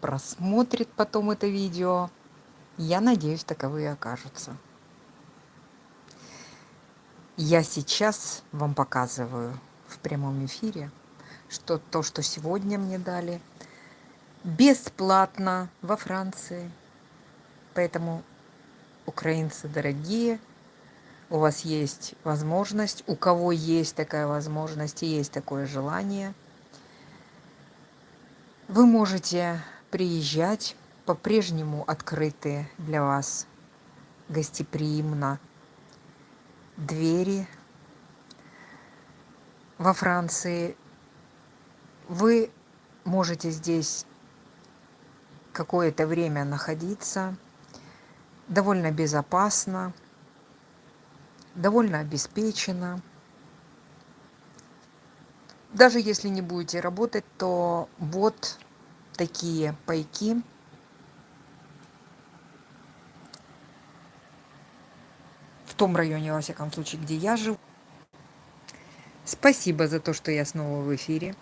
просмотрит потом это видео. Я надеюсь, таковые окажутся. Я сейчас вам показываю в прямом эфире, что то, что сегодня мне дали, бесплатно во Франции. Поэтому, украинцы дорогие, у вас есть возможность, у кого есть такая возможность и есть такое желание, вы можете приезжать, по-прежнему открыты для вас гостеприимно двери во Франции. Вы можете здесь какое-то время находиться довольно безопасно, довольно обеспечено. Даже если не будете работать, то вот такие пайки. В том районе, во всяком случае, где я живу. Спасибо за то, что я снова в эфире.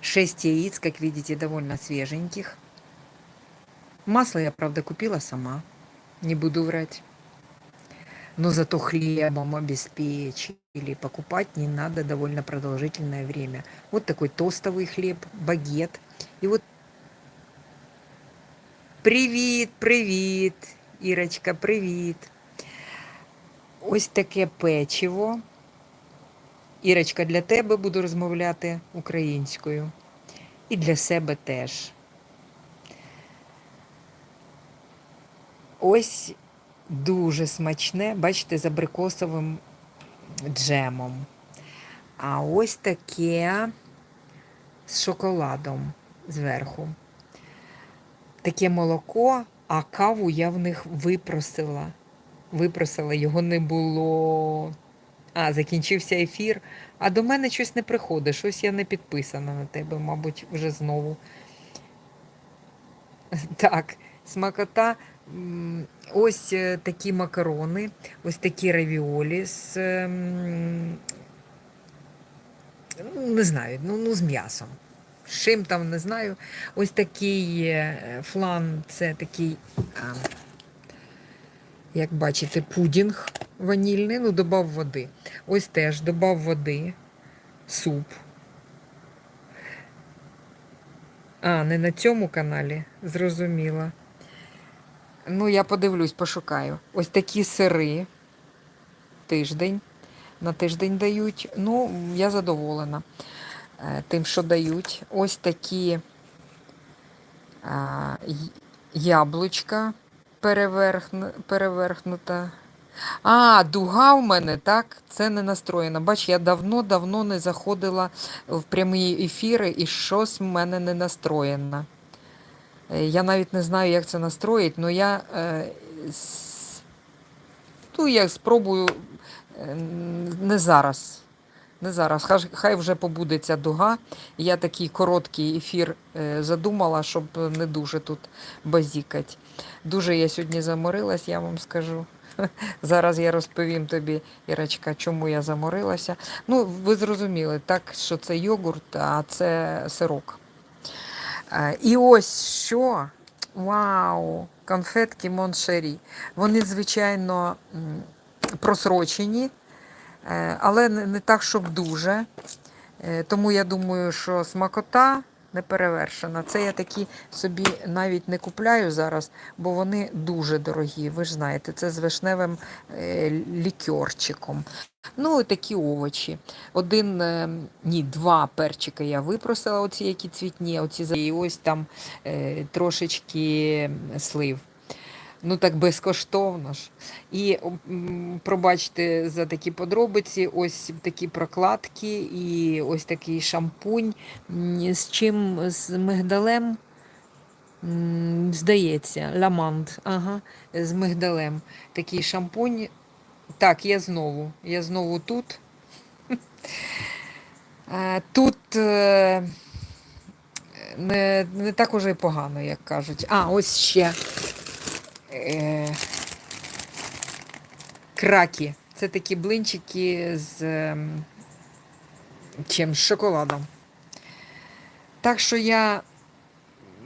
Шесть яиц, как видите, довольно свеженьких. Масло я, правда, купила сама. Не буду врать. Но зато хлебом обеспечили. Покупать не надо довольно продолжительное время. Вот такой тостовый хлеб, багет. І от Привіт, привіт, Ірочка, привіт. Ось таке печиво. Ірочка, для тебе буду розмовляти українською. І для себе теж. Ось дуже смачне, бачите, з абрикосовим джемом. А ось таке з шоколадом зверху. Таке молоко, а каву я в них випросила. Випросила, його не було. А, закінчився ефір. А до мене щось не приходить, щось я не підписана на тебе, мабуть, вже знову. Так, смакота. Ось е, такі макарони, ось такі равіолі з ем, ну, не знаю, ну, ну з м'ясом. Чим там не знаю. Ось такий е, флан, це такий, як бачите, пудінг ванільний, ну, додав води. Ось теж додав води, суп. А, не на цьому каналі, зрозуміла. Ну, я подивлюсь, пошукаю. Ось такі сири. Тиждень. На тиждень дають. Ну, я задоволена тим, що дають. Ось такі яблучка переверхнута. А, дуга в мене, так? Це не настроєна. Бач, я давно-давно не заходила в прямі ефіри, і щось в мене не настроєно. Е, Я навіть не знаю, як це настроїть, але я, е, с- ну, я спробую е, не зараз. Не зараз. Хай, вже побуде ця дуга. Я такий короткий ефір е, задумала, щоб не дуже тут базікать. Дуже я сьогодні заморилась, я вам скажу. Зараз я розповім тобі, Ірочка, чому я заморилася. Ну, ви зрозуміли, так, що це йогурт, а це сирок. Е, І ось що. Вау! Конфетки Моншері. Вони, звичайно, просрочені, але не так, щоб дуже. Е, Тому я думаю, що смакота не перевершена. Це я такі собі навіть не купляю зараз, бо вони дуже дорогі. Ви ж знаєте, це з вишневим е, лікерчиком. Ну, і такі овочі. Один, е, ні, два перчика я випросила, оці які цвітні, оці і ось там е, трошечки слив. Ну так безкоштовно ж. І пробачте за такі подробиці, ось такі прокладки і ось такий шампунь. З чим? З мигдалем. Здається, ламанд, ага, з мигдалем. Такий шампунь. Так, я знову. Я знову тут. Тут е, не, не так уже й погано, як кажуть. А, ось ще. Е, кракі. Це такі блинчики з ем, чим з шоколадом. Так що я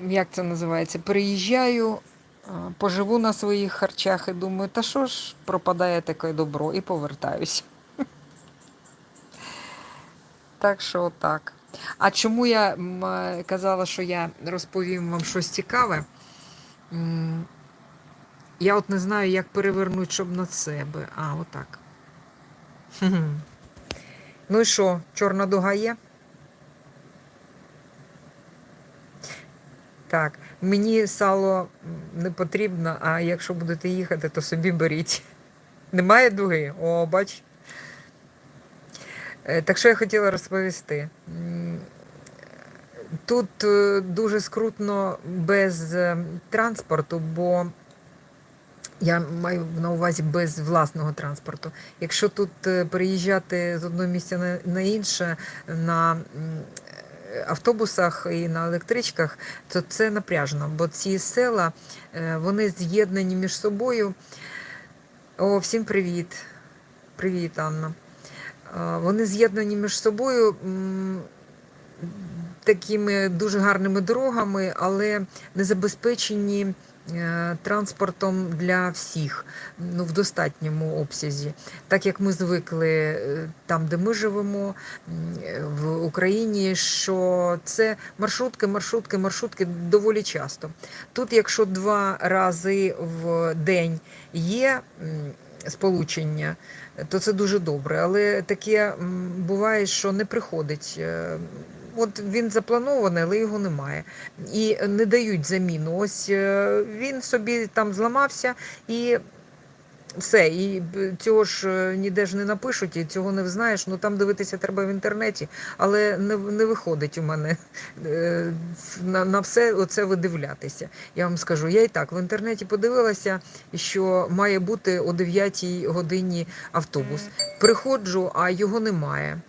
як це називається, приїжджаю, поживу на своїх харчах і думаю, та що ж пропадає таке добро, і повертаюся. Так що так. А чому я е, казала, що я розповім вам щось цікаве? Я от не знаю, як перевернути, щоб на себе. А, отак. Ну і що, чорна дуга є? Так, мені сало не потрібно, а якщо будете їхати, то собі беріть. Немає дуги? О, бач. Е, Так що я хотіла розповісти. Тут е, дуже скрутно без е, транспорту, бо я маю на увазі без власного транспорту. Якщо тут е, переїжджати з одного місця на, інше на автобусах і на електричках, то це напряжно, бо ці села е, вони з'єднані між собою. О, всім привіт. Привіт, Анна. Е, Вони з'єднані між собою такими дуже гарними дорогами, але не забезпечені транспортом для всіх ну, в достатньому обсязі. Так як ми звикли е, там, де ми живемо, е, в Україні, що це маршрутки, маршрутки, маршрутки доволі часто. Тут, якщо два рази в день є сполучення, то це дуже добре. Але таке буває, що не приходить. От він запланований, але його немає. І не дають заміну. Ось е, він собі там зламався і. Все, і цього ж е, ніде ж не напишуть, і цього не знаєш. Ну там дивитися треба в інтернеті, але не, не виходить у мене е, на, на все оце видивлятися. Я вам скажу, я і так в інтернеті подивилася, що має бути о 9 годині автобус. Приходжу, а його немає.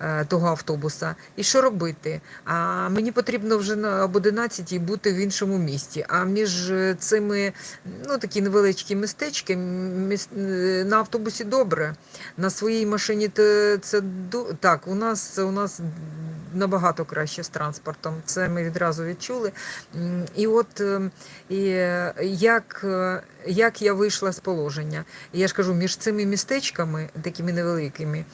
Е, Того автобуса, і що робити? А мені потрібно вже об 11 бути в іншому місті. А між е, цими ну такі невеличкі містечки міс- е, на автобусі добре. На своїй машині це так. У нас у нас набагато краще з транспортом. Це ми відразу відчули. І от е, і, е, як, е, як я вийшла з положення, я ж кажу, між цими містечками, такими невеликими,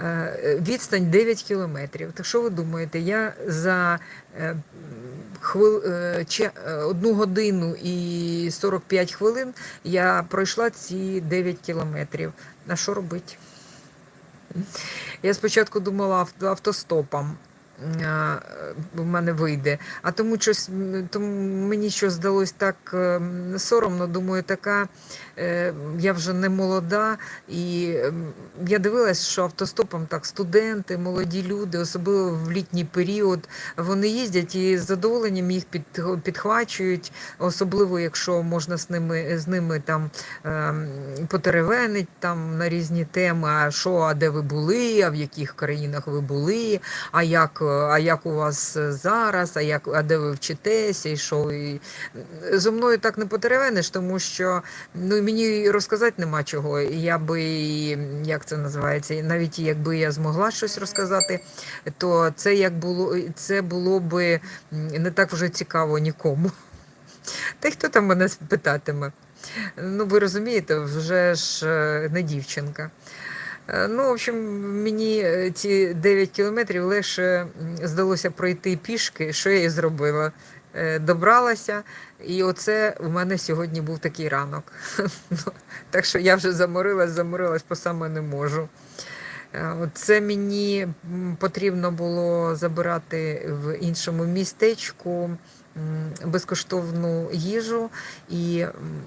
е, відстань 9 кілометрів. Так що ви думаєте, я за хвил, одну годину і 45 хвилин я пройшла ці 9 кілометрів. А що робити? Я спочатку думала авто- автостопом. В мене вийде. А тому щось тому мені що здалось так е, соромно. Думаю, така я вже не молода, і ем, я дивилась, що автостопом так студенти, молоді люди, особливо в літній період, вони їздять і з задоволенням їх під, підхвачують, особливо якщо можна з ними з ними там ем, потеревенить там на різні теми. А що, а де ви були, а в яких країнах ви були, а як, е, а як у вас зараз, а як а де ви вчитеся, і що і зо мною так не потеревениш, тому що ну мені розказати нема чого. Я би як це називається, навіть якби я змогла щось розказати, то це як було це було би не так вже цікаво нікому. Та й хто там мене питатиме? Ну, ви розумієте, вже ж е, не дівчинка. Е, Ну, в общем, мені е, ці 9 кілометрів легше м, здалося пройти пішки, що я і зробила. Е, Добралася, і оце у мене сьогодні був такий ранок. Ну, Так що я вже заморилась, заморилась, по саме не можу. Е, Це мені потрібно було забирати в іншому містечку безкоштовну їжу. І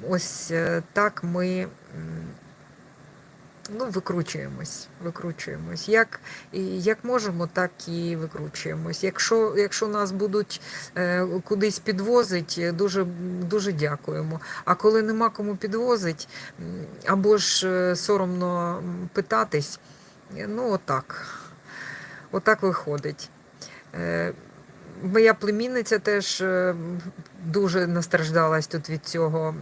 ось е, так ми ну, викручуємось. викручуємось. Як, як можемо, так і викручуємось. Якщо, якщо нас будуть е, кудись підвозити, дуже, дуже дякуємо. А коли нема кому підвозити, або ж е, соромно питатись, е, ну отак. Отак виходить. Е, Моя племінниця теж е, дуже настраждалась тут від цього.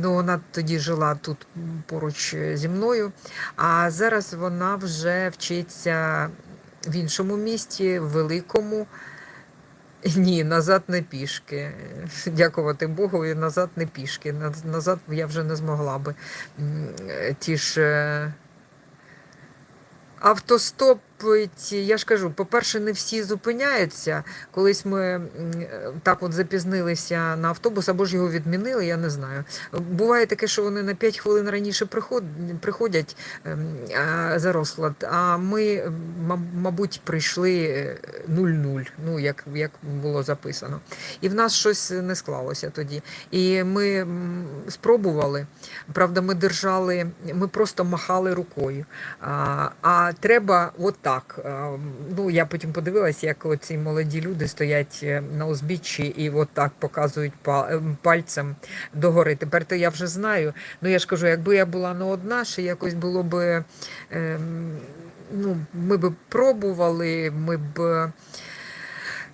Ну, вона тоді жила тут поруч е, зі мною, а зараз вона вже вчиться в іншому місті, в великому. Ні, назад не пішки. Дякувати Богу, і назад не пішки. Назад я вже не змогла би. Е, Ті ж е, автостоп, ці- я ж кажу, по-перше, не всі зупиняються. Колись ми е, так от запізнилися на автобус, або ж його відмінили, я не знаю. Буває таке, що вони на 5 хвилин раніше приходять ем, за розклад, а ми, мабуть, прийшли е, 0-0, ну, як, як було записано. І в нас щось не склалося тоді. І ми спробували. Правда, ми держали, ми просто махали рукою. А, а треба отак. А, Ну, я потім подивилася, як ці молоді люди стоять е, на узбіччі і так показують ем, пальцем догори. Тепер то я вже знаю. Ну я ж кажу, якби я була не одна, ще якось було би. Ем, ну, ми б пробували, ми б.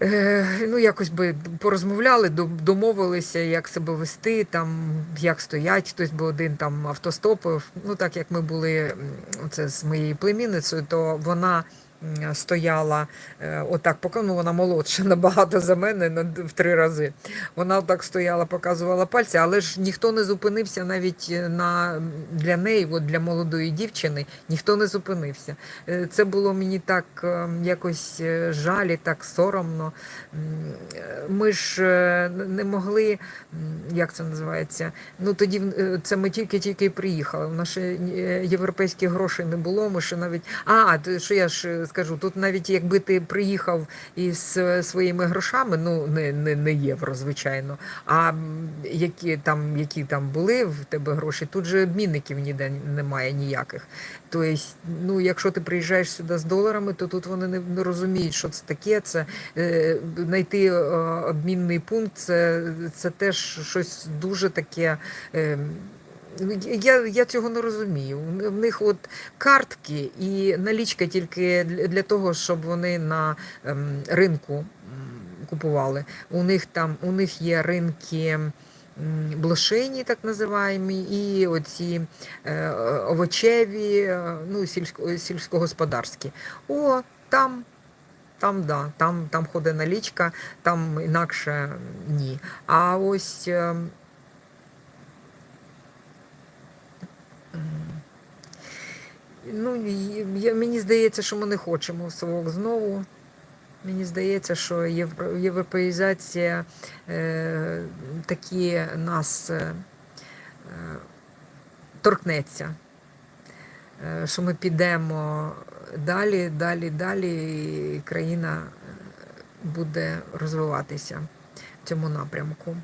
Е, ну, якось би порозмовляли, до- домовилися, як себе вести, там, як стоять, хтось би один там автостопив. Ну, так як ми були це з моєю племінницею, то вона стояла е, отак, поки ну, вона молодша набагато за мене в три рази. Вона отак стояла, показувала пальці, але ж ніхто не зупинився навіть е, на для неї, от для молодої дівчини, ніхто не зупинився. Е, Це було мені так якось е, жаль і так соромно. Ми ж не могли, як це називається? Ну тоді це ми тільки-тільки приїхали. У нас ще європейських грошей не було. Ми ще навіть а, що я ж скажу, тут навіть якби ти приїхав із е, своїми грошами, ну не, не, не євро, звичайно. А які там, які там були в тебе гроші, тут же обмінників ніде немає ніяких. Тобто, ну, якщо ти приїжджаєш сюди з доларами, то тут вони не, не розуміють, що це таке. Це е, знайти е, обмінний пункт, це, це теж щось дуже таке. Е, я, я цього не розумію. В них от картки і налічка тільки для того, щоб вони на ем, ринку купували. У них там у них є ринки. Блошині, так називаємо, і оці е, овочеві, е, ну, сільсько, сільськогосподарські. О, там, там, да, там, там ходить налічка, там інакше ні. А ось. Ну, я, мені здається, що ми не хочемо совок знову. Мені здається, що євро- європеїзація е, такі нас е, е, торкнеться. Е, що ми підемо далі, далі, далі, і країна е, буде розвиватися в цьому напрямку.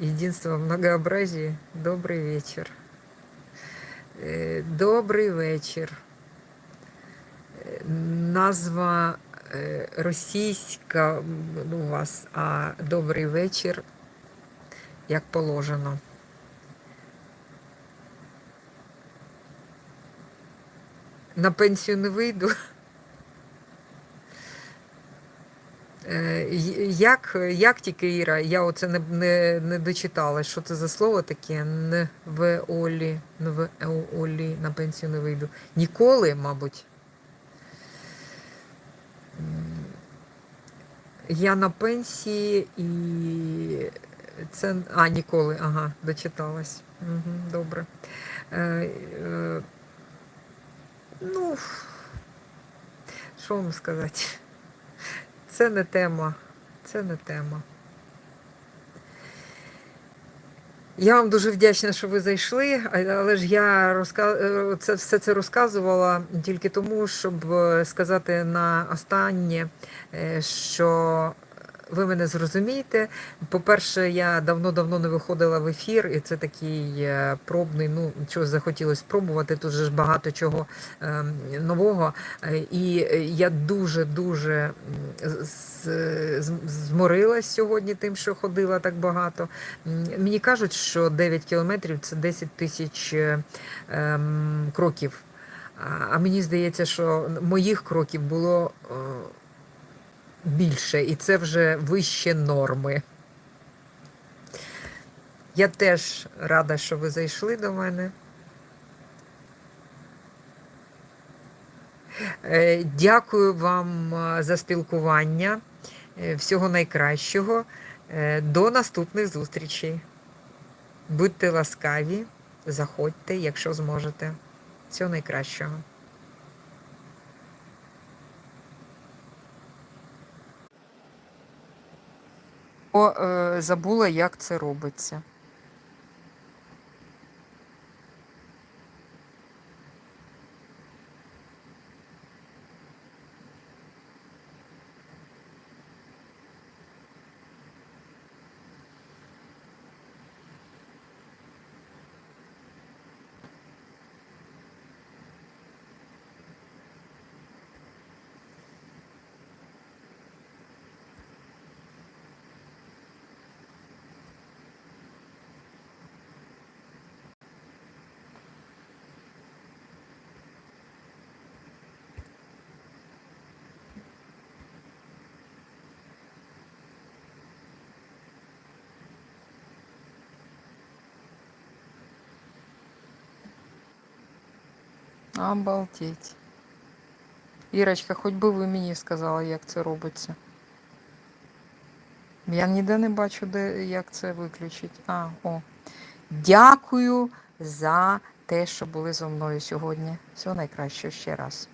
Единство в многообразии. Добрий вечір. Е, Добрий вечір. Е, Назва е, російська ну, у вас, а добрий вечір, як положено. На пенсію не вийду. Е, й- Як, як тільки Іра, я оце не, не, не дочитала, що це за слово таке? Не в Олі, не в Олі на пенсію не вийду. Ніколи, мабуть. Я на пенсії і це. А, ніколи, ага, дочиталась. Угу, добре. Е, е, ну, що вам сказати? Це не тема. Це не тема. Я вам дуже вдячна, що ви зайшли, але ж я розка... е, це, все це розказувала тільки тому, щоб е, сказати на останнє, е, що ви мене зрозумієте. По-перше, я давно-давно не виходила в ефір, і це такий е, пробний, ну, чогось захотілося спробувати. Тут же ж багато чого е, нового. Е, І е, я з- з- зморилась сьогодні тим, що ходила так багато. Мені кажуть, що 9 кілометрів це 10 тисяч ем, кроків. А- мені здається, що моїх кроків було більше, і це вже вище норми. Я теж рада, що ви зайшли до мене. Е, Дякую вам за спілкування. Е, Всього найкращого. Е, До наступних зустрічей. Будьте ласкаві, заходьте, якщо зможете. Всього найкращого. Забула, як це робиться. Обалдеть. Ірочка, хоч би ви мені сказали, як це робиться. Я ніде не бачу, де, як це виключити. А, о. Дякую за те, що були зо мною сьогодні. Всього найкращого ще раз.